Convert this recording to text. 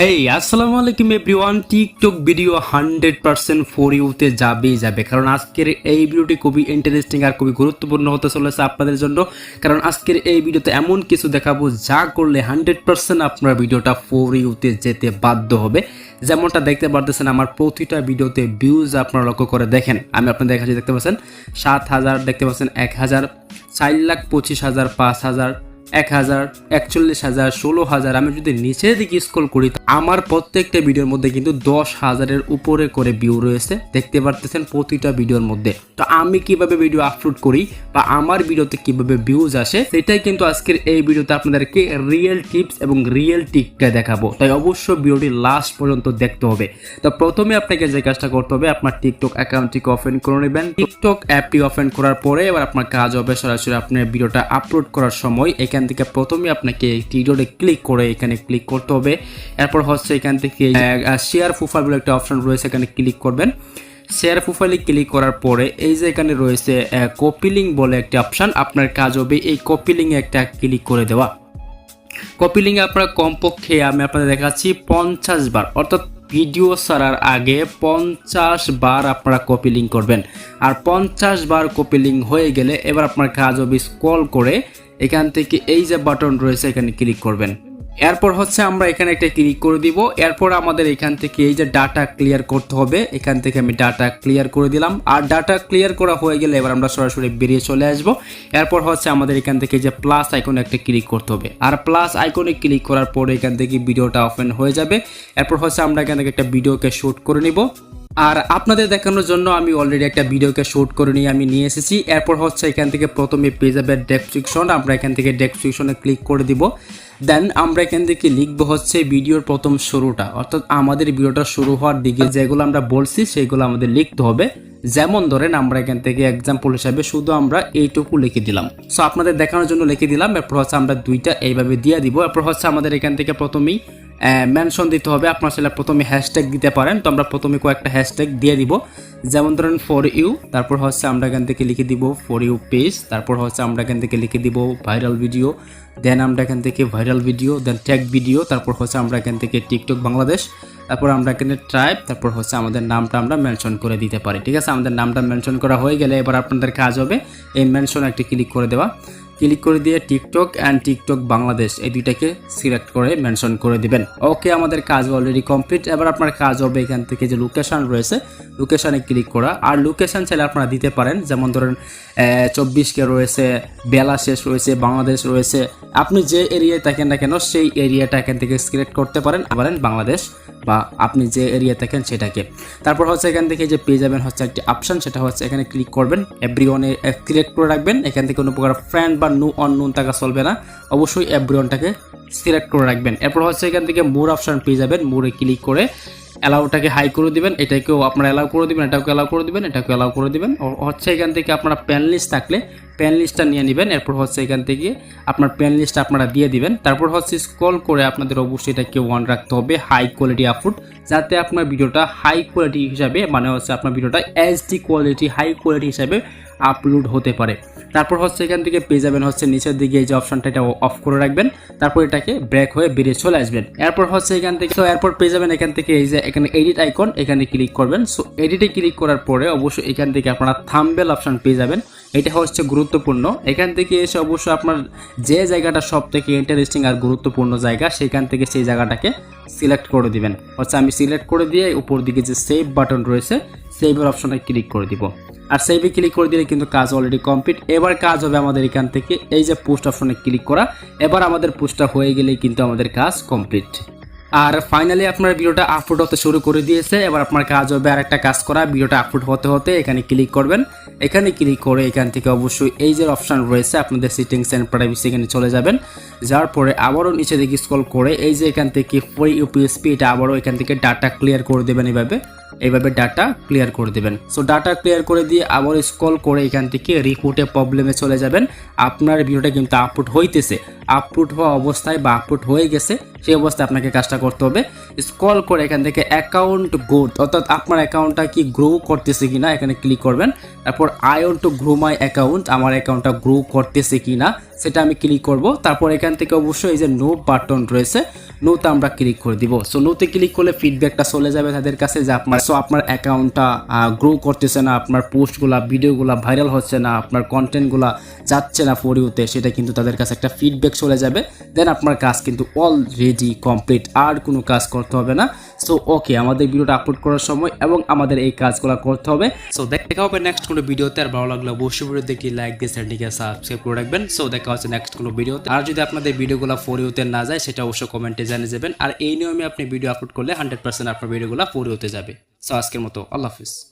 হেই আসসালামু আলাইকুম everyone TikTok video hundred percent for ইউতে যাবেই যাবে। কারণ আজকের এই ভিডিওটি খুবই ইন্টারেস্টিং আর খুবই গুরুত্বপূর্ণ হতে চলেছে আপনাদের জন্য। কারণ আজকের এই ভিডিওতে এমন কিছু দেখাবো, যা করলে হান্ড্রেড পার্সেন্ট আপনার ভিডিওটা ফর ইউতে যেতে বাধ্য হবে। যেমনটা দেখতে পারতেছেন, আমার প্রতিটা ভিডিওতে ভিউজ আপনারা লক্ষ্য করে দেখেন। আমি আপনাদের কাছে দেখতে পাচ্ছেন? সাত হাজার, দেখতে পাচ্ছেন? এক হাজার, চার লাখ পঁচিশ হাজার, পাঁচ হাজার এক হাজার, একচল্লিশ হাজার, ষোলো হাজার, আমি যদি নিচের দিকে স্ক্রল করি আমার প্রত্যেকটা ভিডিওর মধ্যে কিন্তু দশ হাজারের উপরে করে ভিউ রয়েছে। দেখতে পারতেছেন প্রতিটা ভিডিওর মধ্যে। তো আমি কীভাবে ভিডিও আপলোড করি বা আমার ভিডিওতে কীভাবে ভিউজ আসে, সেটাই কিন্তু আজকের এই ভিডিওতে আপনাদেরকে রিয়েল টিপস এবং রিয়েল টিকটা দেখাবো। তাই অবশ্যই ভিডিওটি লাস্ট পর্যন্ত দেখতে হবে। তো প্রথমে আপনাকে যে কাজটা করতে হবে, আপনার টিকটক অ্যাকাউন্টটিকে ওপেন করে নেবেন। টিকটক অ্যাপটি ওপেন করার পরে এবার আপনার কাজ হবে সরাসরি আপনার ভিডিওটা আপলোড করার সময়। এখান থেকে প্রথমে আপনাকে ভিডিওতে ক্লিক করে এখানে ক্লিক করতে হবে। এরপর হচ্ছে এখান থেকে শেয়ার প্রোফাইল বলে একটা অপশন রয়েছে, এখানে ক্লিক করবেন। শেয়ার প্রোফাইলে ক্লিক করার পরে এই যে এখানে রয়েছে কপিলিং বলে একটা অপশন আপনার কাজ হবে এই কপিলিংয়ে একটা ক্লিক করে দেওয়া। কপিলিংয়ে আপনারা কমপক্ষে আমি আপনাদের দেখাচ্ছি পঞ্চাশ বার, অর্থাৎ ভিডিও ছাড়ার আগে পঞ্চাশ বার আপনারা কপি লিঙ্ক করবেন। আর পঞ্চাশ বার কপি লিঙ্ক হয়ে গেলে এবার আপনার কাজ অফিস কল করে এখান থেকে এই যে বাটন রয়েছে, এখানে ক্লিক করবেন। এরপর হচ্ছে আমরা এখানে একটা ক্লিক করে দিব। এরপর আমাদের এখান থেকে এই যে ডাটা ক্লিয়ার করতে হবে, এখান থেকে আমি ডাটা ক্লিয়ার করে দিলাম। আর ডাটা ক্লিয়ার করা হয়ে গেলে এবার আমরা সরাসরি বেরিয়ে চলে আসব। এরপর হচ্ছে আমাদের এখান থেকে যে প্লাস আইকনে একটা ক্লিক করতে হবে। আর প্লাস আইকনে ক্লিক করার পরে এখান থেকে ভিডিওটা ওপেন হয়ে যাবে। এরপর হচ্ছে আমরা এখান থেকে একটা ভিডিওকে শ্যুট করে নিব। আর আপনাদের দেখানোর জন্য আমি অলরেডি একটা ভিডিওকে শ্যুট করে নিয়ে আমি নিয়ে এসেছি। এরপর হচ্ছে এখান থেকে প্রথমে পেয়ে যাবে ডেসক্রিপশন আমরা এখান থেকে ডেসক্রিপশনে ক্লিক করে দিব। দেন আমরা এখান থেকে লিখব হচ্ছে ভিডিওর প্রথম শুরুটা। অর্থাৎ আমাদের ভিডিওটা শুরু হওয়ার দিকে যেগুলো আমরা বলছি, সেগুলো আমাদের লিখতে হবে। যেমন ধরেন আমরা এখান থেকে এক্সাম্পল হিসাবে শুধু আমরা এইটুকু লিখে দিলাম। সো আপনাদের দেখানোর জন্য লিখে দিলাম। এরপর হচ্ছে আমরা দুইটা এইভাবে দিয়ে দিব। এরপর হচ্ছে আমাদের এখান থেকে প্রথমেই মেনশন দিতে হবে। আপনার সেটা প্রথমে হ্যাশট্যাগ দিতে পারেন। তো আমরা প্রথমে কয়েকটা হ্যাশট্যাগ দিয়ে দিব। যেমন ধরেন ফর ইউ তারপর হচ্ছে আমরা এখান থেকে লিখে দিব ফর ইউ পেজ তারপর হচ্ছে আমরা এখান থেকে লিখে দিব ভাইরাল ভিডিও দেন আমরা এখান থেকে viral video then tag video তারপর হচ্ছে আমরা এখান থেকে টিকটক বাংলাদেশ তারপর আমরা এখানে ট্রাইব তারপর হচ্ছে আমাদের নামটা আমরা মেনশন করে দিতে পারি। ঠিক আছে? আমাদের নামটা মেনশন করা হয়ে গেলে এবার আপনাদের কাজ হবে। এই মেনশন একটি ক্লিক করে দেওয়া। ক্লিক করে দিয়ে টিকটক অ্যান্ড টিকটক বাংলাদেশ এই দুইটাকে সিলেক্ট করে মেনশন করে দিবেন। ওকে আমাদের কাজ অলরেডি কমপ্লিট এবার আপনার কাজ হবে এখান থেকে যে লোকেশন রয়েছে লোকেশানে ক্লিক করা। আর লোকেশন চাইলে আপনারা দিতে পারেন, যেমন ধরেন চব্বিশকে রয়েছে বেলা শেষ রয়েছে, বাংলাদেশ রয়েছে। আপনি যে এরিয়ায় থাকেন না কেন, সেই এরিয়াটা এখান থেকে সিলেক্ট করতে পারেন। পারেন বাংলাদেশ বা আপনি যে এরিয়া থাকেন সেটাকে। তারপর হচ্ছে এখান থেকে যে পেয়ে যাবেন হচ্ছে একটি অপশান সেটা হচ্ছে এখানে ক্লিক করবেন। এভরিওয়ানে সিলেক্ট করে রাখবেন। এখান থেকে কোনো প্রকার ফ্রেন্ড বা নো অন নুন টাকা চলবে না। অবশ্যই এভরিওয়ানটাকে সিলেক্ট করে রাখবেন। এরপর হচ্ছে এখান থেকে মোর অপশান পেয়ে যাবেন। মোরে ক্লিক করে অ্যালাউটাকে হাই করে দিবেন। এটাকেও আপনারা অ্যালাউ করে দিবেন এটাকে অ্যালাউ করে দিবেন এটাকে অ্যালাউ করে দিবেন। হচ্ছে এখান থেকে আপনারা প্যান লিস্ট থাকলে প্যান লিস্টটা নিয়ে নেবেন। এরপর হচ্ছে এখান থেকে আপনার প্যান লিস্ট আপনারা দিয়ে দিবেন। তারপর হচ্ছে স্ক্রল করে আপনাদের অবশ্যই এটাকে ওয়ান রাখতে হবে হাই কোয়ালিটি আপলোড যাতে আপনার ভিডিওটা হাই কোয়ালিটি হিসাবে মানে হচ্ছে আপনার ভিডিওটা এইচডি কোয়ালিটি হাই কোয়ালিটি হিসাবে আপলোড হতে পারে। তারপর হচ্ছে এখান থেকে পেয়ে যাবেন হচ্ছে নিচের দিকে এই যে অপশনটা এটা অফ করে রাখবেন। তারপর এটাকে ব্রেক হয়ে বেরিয়ে চলে আসবেন। এরপর হচ্ছে এখান থেকে তো এরপর পেয়ে যাবেন এখান থেকে এই যে এখানে এডিট আইকন এখানে ক্লিক করবেন। সো এডিটে ক্লিক করার পরে অবশ্যই এখান থেকে আপনারা থাম্বেল অপশন পেয়ে যাবেন। এটা হচ্ছে গুরুত্বপূর্ণ। এখান থেকে এসে অবশ্যই আপনার যে জায়গাটা সব থেকে ইন্টারেস্টিং আর গুরুত্বপূর্ণ জায়গা, সেখান থেকে সেই জায়গাটাকে সিলেক্ট করে দিবেন। হচ্ছে আমি সিলেক্ট করে দিয়ে উপর দিকে যে সেভ বাটন রয়েছে সেভের অপশনে ক্লিক করে দিব। আর সেভে ক্লিক করে দিলে কিন্তু কাজ অলরেডি কমপ্লিট এবার কাজ হবে আমাদের এখান থেকে এই যে পোস্ট অপশনে ক্লিক করা। এবার আমাদের পোস্টটা হয়ে গেলেই কিন্তু আমাদের কাজ কমপ্লিট আর ফাইনালি আপনার ভিডিওটা আপলোড হতে শুরু করে দিয়েছে। এবার আপনার কাজ হবে আর একটা কাজ করা। ভিডিওটা আপলোড হতে হতে এখানে ক্লিক করবেন। এখানে ক্লিক করে এখান থেকে অবশ্যই এই যে অপশান রয়েছে, আপনাদের সিটিংস অ্যান্ড প্রাইভেসি এখানে চলে যাবেন। যার পরে আবারও নিচে দিকে স্ক্রল করে এই যে এখান থেকে ফ্রি ইউপিএসপি এটা আবারও এখান থেকে ডাটা ক্লিয়ার করে দেবেন এইভাবে এইভাবে ডাটা ক্লিয়ার করে দেবেন। সো ডাটা ক্লিয়ার করে দিয়ে আবার স্কল করে এখান থেকে রিপোর্টে প্রবলেমে চলে যাবেন। আপনার ভিডিওটা কিন্তু আপলোড হইতেছে। আপলোড হওয়া অবস্থায় বা আপলোড হয়ে গেছে সেই অবস্থায় আপনাকে কাজটা করতে হবে। স্ক্রল করে এখান থেকে অ্যাকাউন্ট গ্রোথ অর্থাৎ আপনার অ্যাকাউন্টটা কি গ্রো করতেছে কিনা এখানে ক্লিক করবেন। তারপর I want to grow my account আমার অ্যাকাউন্টটা গ্রো করতেছে কিনা সেটা আমি ক্লিক করব। তারপর এখান থেকে অবশ্যই এই যে নো বাটন রয়েছে নোতে আমরা ক্লিক করে দিব। সো নোতে ক্লিক করলে ফিডব্যাকটা চলে যাবে তাদের কাছে যে আপনার সো আপনার অ্যাকাউন্টটা গ্রো করতেছে না, আপনার পোস্টগুলা ভিডিওগুলা ভাইরাল হচ্ছে না, আপনার কন্টেন্টগুলা যাচ্ছে না ফর ইউতে সেটা কিন্তু তাদের কাছে একটা ফিডব্যাক চলে যাবে। দেন আপনার কাজ কিন্তু অলরেডি কমপ্লিট আর কোনো কাজ করতে হবে না। সো ওকে আমাদের ভিডিওটা আপলোড করার সময় এবং আমাদের এই কাজগুলো করতে হবে। সো দেখা হবে নেক্সট কোনো ভিডিওতে আর ভালো লাগলে অবশ্যই ভিডিও দেখি লাইক দিয়ে চ্যানেলটিকে সাবস্ক্রাইব করে রাখবেন। সো দেখা হচ্ছে নেক্সট কোনো ভিডিওতে আর যদি আপনাদের ভিডিওগুলো ফোর ইউতে না যায়, সেটা অবশ্যই কমেন্টে জানিয়ে যাবেন। আর এই নিয়মে আপনি ভিডিও আপলোড করলে হান্ড্রেড পার্সেন্ট আপনার ভিডিওগুলো ফোর ইউতে যাবে। সো আজকের মতো, আল্লাহ হাফিজ।